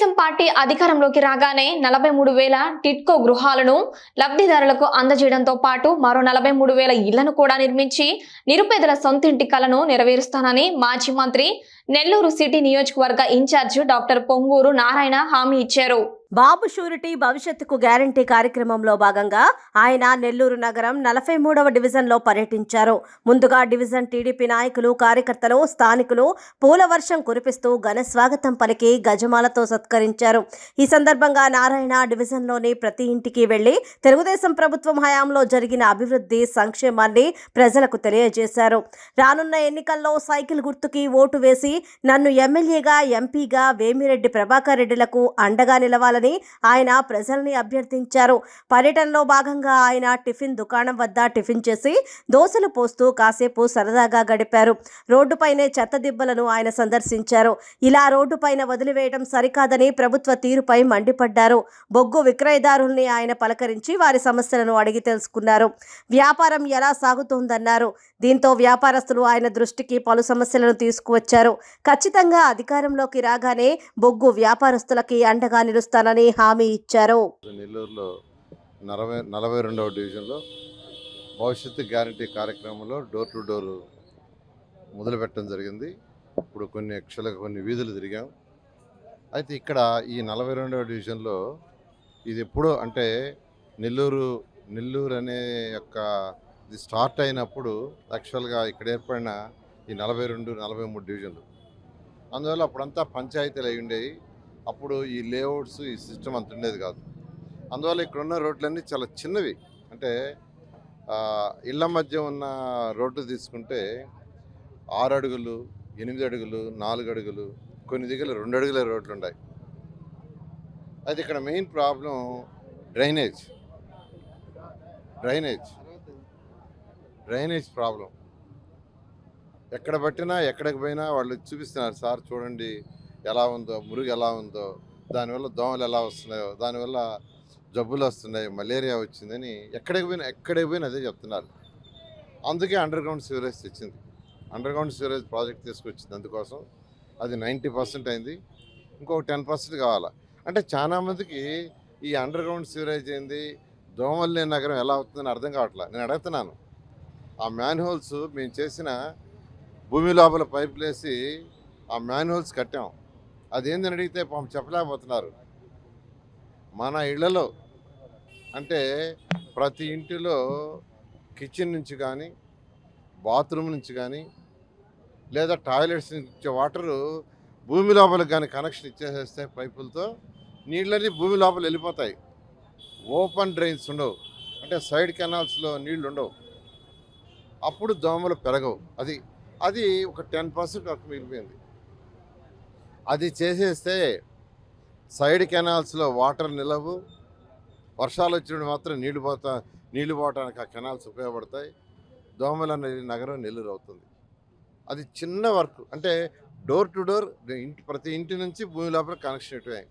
Telugu Desam party అధికారంలోకి రాగానే నలభై మూడు వేల టిట్కో గృహాలను లబ్ధిదారులకు అందజేయడంతో పాటు మరో నలభై మూడు వేల ఇళ్ళను కూడా నిర్మించి నిరుపేదల సొంతింటి కలను నెరవేరుస్తానని మాజీ మంత్రి నెల్లూరు సిటీ నియోజకవర్గ in charge doctor Ponguru Narayana హామీ ఇచ్చారు. బాబు షూరిటీ భవిష్యత్తుకు గ్యారంటీ కార్యక్రమంలో భాగంగా ఆయన నెల్లూరు నగరం నలభై మూడవ డివిజన్లో పర్యటించారు. ముందుగా డివిజన్ టీడీపీ నాయకులు కార్యకర్తలు స్థానికులు పూల వర్షం కురిపిస్తూ ఘన స్వాగతం పలికి గజమాలతో సత్కరించారు. ఈ సందర్భంగా నారాయణ డివిజన్లోని ప్రతి ఇంటికి వెళ్ళి తెలుగుదేశం ప్రభుత్వం హయాంలో జరిగిన అభివృద్ధి సంక్షేమాన్ని ప్రజలకు తెలియజేశారు. రానున్న ఎన్నికల్లో సైకిల్ గుర్తుకి ఓటు వేసి నన్ను ఎమ్మెల్యేగా ఎంపీగా వేమిరెడ్డి ప్రభాకర్ రెడ్డిలకు అండగా నిలవాలని ఆయన ప్రజల్ని అభ్యర్థించారు. పర్యటనలో భాగంగా ఆయన టిఫిన్ దుకాణం వద్ద టిఫిన్ చేసి దోశలు పోస్తూ కాసేపు సరదాగా గడిపారు. రోడ్డుపైనే చెత్త దిబ్బలను ఆయన సందర్శించారు. ఇలా రోడ్డుపైన వదిలివేయడం సరికాదని ప్రభుత్వ తీరుపై మండిపడ్డారు. బొగ్గు విక్రయదారుల్ని ఆయన పలకరించి వారి సమస్యలను అడిగి తెలుసుకున్నారు. వ్యాపారం ఎలా సాగుతోందన్నారు. దీంతో వ్యాపారస్తులు ఆయన దృష్టికి పలు సమస్యలను తీసుకువచ్చారు. ఖచ్చితంగా అధికారంలోకి రాగానే బొగ్గు వ్యాపారస్తులకి అండగా చేస్తానని హామీ ఇచ్చారు. నెల్లూరులో నలభై నలభై రెండవ డివిజన్లో భవిష్యత్తు గ్యారంటీ కార్యక్రమంలో డోర్ టు డోర్ మొదలుపెట్టడం జరిగింది. ఇప్పుడు కొన్ని యక్షల కొన్ని వీధులు తిరిగాం. అయితే ఇక్కడ ఈ నలభై రెండవ డివిజన్లో ఇది ఎప్పుడో అంటే నెల్లూరు నెల్లూరు అనే యొక్క ఇది స్టార్ట్ అయినప్పుడు యాక్చువల్గా ఇక్కడ ఏర్పడిన ఈ నలభై రెండు నలభై మూడు డివిజన్లు. అందువల్ల అప్పుడంతా పంచాయతీలు అయి ఉండేవి. అప్పుడు ఈ లేఅవుట్స్ ఈ సిస్టమ్ అంత ఉండేది కాదు. అందువల్ల ఇక్కడ ఉన్న రోడ్లన్నీ చాలా చిన్నవి. అంటే ఇళ్ళ ఇళ్ళ మధ్య ఉన్న రోడ్డు తీసుకుంటే ఆరు అడుగులు ఎనిమిది అడుగులు నాలుగు అడుగులు కొన్ని దగ్గర రెండు అడుగుల రోడ్లు ఉన్నాయి అయితే ఇక్కడ main problem drainage. Drainage. Drainage problem. ఎక్కడ పట్టినా ఎక్కడికి పోయినా వాళ్ళు చూపిస్తున్నారు సార్ చూడండి ఎలా ఉందో మురుగు ఎలా ఉందో దానివల్ల దోమలు ఎలా వస్తున్నాయో దానివల్ల జబ్బులు వస్తున్నాయి మలేరియా వచ్చిందని ఎక్కడికి పోయినా ఎక్కడికి పోయినా అదే చెప్తున్నారు. అందుకే అండర్ గ్రౌండ్ సివరేజ్ తెచ్చింది. అండర్ గ్రౌండ్ సివరేజ్ ప్రాజెక్ట్ తీసుకొచ్చింది. అందుకోసం అది నైంటీ పర్సెంట్ అయింది. ఇంకొక టెన్ పర్సెంట్ కావాలా. అంటే చాలామందికి ఈ అండర్ గ్రౌండ్ సివరేజ్ ఏంది దోమలు లేని నగరం ఎలా అవుతుందని అర్థం కావట్లేదు నేను అడుగుతున్నాను. ఆ మ్యాన్ హోల్స్ మేము చేసిన భూమి లోపల పైపులు వేసి ఆ మ్యాన్ హోల్స్ కట్టాం. అదేందని అడిగితే పాపం చెప్పలేకపోతున్నారు. మన ఇళ్ళలో అంటే ప్రతి ఇంటిలో కిచెన్ నుంచి కానీ బాత్రూమ్ నుంచి కానీ లేదా టాయిలెట్స్ నుంచి వాటరు భూమి లోపలికి కానీ కనెక్షన్ ఇచ్చేసేస్తే పైపులతో నీళ్ళని భూమి లోపల వెళ్ళిపోతాయి. ఓపెన్ డ్రైన్స్ ఉండవు. అంటే సైడ్ కెనాల్స్లో నీళ్ళు ఉండవు అప్పుడు దోమలు పెరగవు. అది అది ఒక టెన్ పర్సెంట్ వరకు మిగిలిపోయింది. అది చేసేస్తే సైడ్ కెనాల్స్లో వాటర్ నిలవు. వర్షాలు వచ్చినప్పుడు మాత్రం నీళ్ళు పోతా నీళ్ళు పోవడానికి ఆ కెనాల్స్ ఉపయోగపడతాయి. దోమల నగరం నెల్లూరు అవుతుంది అది చిన్న వర్క్. అంటే డోర్ టు డోర్ ఇంటి ప్రతి ఇంటి నుంచి భూమి లోపల కనెక్షన్ ఇటువే.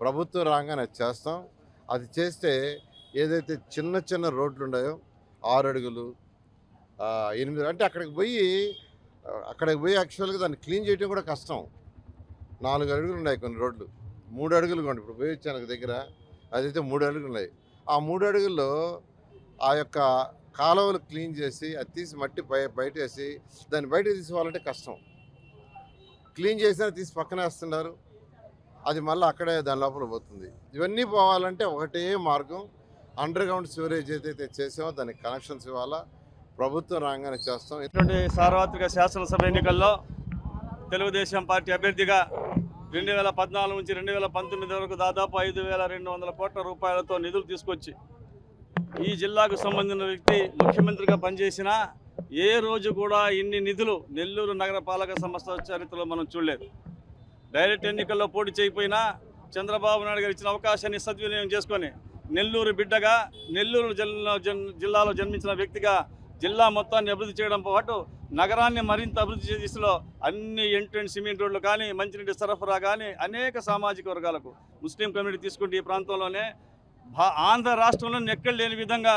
ప్రభుత్వం రాగానే అది చేస్తాం. అది చేస్తే ఏదైతే చిన్న చిన్న రోడ్లు ఉన్నాయో ఆరు అడుగులు ఎనిమిది అంటే అక్కడికి పోయి అక్కడికి పోయి యాక్చువల్గా దాన్ని క్లీన్ చేయడం కూడా కష్టం. నాలుగు అడుగులు ఉన్నాయి కొన్ని రోడ్లు. మూడు అడుగులు కొండి ఇప్పుడు పోయి దగ్గర అదైతే మూడు అడుగులు ఉన్నాయి. ఆ మూడు అడుగుల్లో ఆ యొక్క కాలువలు క్లీన్ చేసి అది తీసి మట్టి బయ బయట వేసి దాన్ని బయట తీసుకోవాలంటే కష్టం. క్లీన్ చేసినా తీసి పక్కన వేస్తున్నారు. అది మళ్ళీ అక్కడే దాని లోపల పోతుంది. ఇవన్నీ పోవాలంటే ఒకటే మార్గం. అండర్ గ్రౌండ్ సివరేజ్ ఏదైతే చేసామో దానికి కనెక్షన్స్ ఇవ్వాలా. ప్రభుత్వం రాగానే చేస్తాం. ఇటువంటి సార్వత్రిక శాసనసభ ఎన్నికల్లో తెలుగుదేశం పార్టీ అభ్యర్థిగా రెండు వేల పద్నాలుగు నుంచి రెండు వేల పంతొమ్మిది వరకు దాదాపు ఐదు వేల రెండు వందల కోట్ల రూపాయలతో నిధులు తీసుకొచ్చి ఈ జిల్లాకు సంబంధించిన వ్యక్తి ముఖ్యమంత్రిగా పనిచేసిన ఏ రోజు కూడా ఇన్ని నిధులు నెల్లూరు నగరపాలక సంస్థ చరిత్రలో మనం చూడలేదు. డైరెక్ట్ ఎన్నికల్లో పోటీ చేయకపోయినా చంద్రబాబు నాయుడు గారు ఇచ్చిన అవకాశాన్ని సద్వినియోగం చేసుకొని నెల్లూరు బిడ్డగా నెల్లూరు జిల్లా జన్- జిల్లాలో జన్మించిన వ్యక్తిగా జిల్లా మొత్తాన్ని అభివృద్ధి చేయడం పాటు నగరాన్ని మరింత అభివృద్ధి చేసే దిశలో అన్ని ఎంట్రెంట్ సిమెంట్ రోడ్లు కానీ మంచినీటి సరఫరా కానీ అనేక సామాజిక వర్గాలకు ముస్లిం కమ్యూనిటీ తీసుకుంటే ఈ ప్రాంతంలోనే భా ఆంధ్ర రాష్ట్రంలో ఎక్కడ లేని విధంగా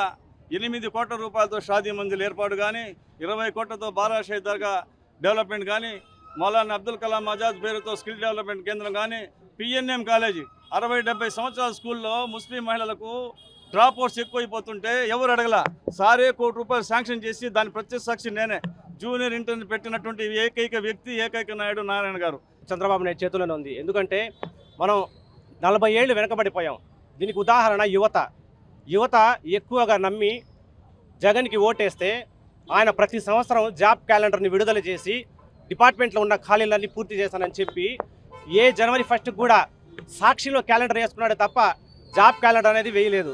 ఎనిమిది కోట్ల రూపాయలతో షాదీ మందిలు ఏర్పాటు కానీ ఇరవై కోట్లతో బారాషాయి దర్గా డెవలప్మెంట్ కానీ మౌలానా అబ్దుల్ కలాం ఆజాద్ పేరుతో స్కిల్ డెవలప్మెంట్ కేంద్రం కానీ పిఎన్ఎం కాలేజీ అరవై డెబ్బై సంవత్సరాల స్కూల్లో ముస్లిం మహిళలకు డ్రాప్ అవుట్స్ ఎక్కువైపోతుంటే ఎవరు అడగల? సారే కోటి రూపాయలు శాంక్షన్ చేసి దాని ప్రత్యక్ష సాక్షి నేనే. జూనియర్ ఇంటర్ పెట్టినటువంటి ఏకైక వ్యక్తి ఏకైక నాయుడు నారాయణ గారు. చంద్రబాబు నాయుడు చేతుల్లోనే ఉంది. ఎందుకంటే మనం నలభై ఏళ్ళు వెనకబడిపోయాం. దీనికి ఉదాహరణ యువత. యువత ఎక్కువగా నమ్మి జగన్కి ఓటేస్తే ఆయన ప్రతి సంవత్సరం జాబ్ క్యాలెండర్ని విడుదల చేసి డిపార్ట్మెంట్లో ఉన్న ఖాళీలన్నీ పూర్తి చేశానని చెప్పి ఏ జనవరి ఫస్ట్ కూడా సాక్షిలో క్యాలెండర్ వేసుకున్నాడు తప్ప జాబ్ క్యాలెండర్ అనేది వేయలేదు.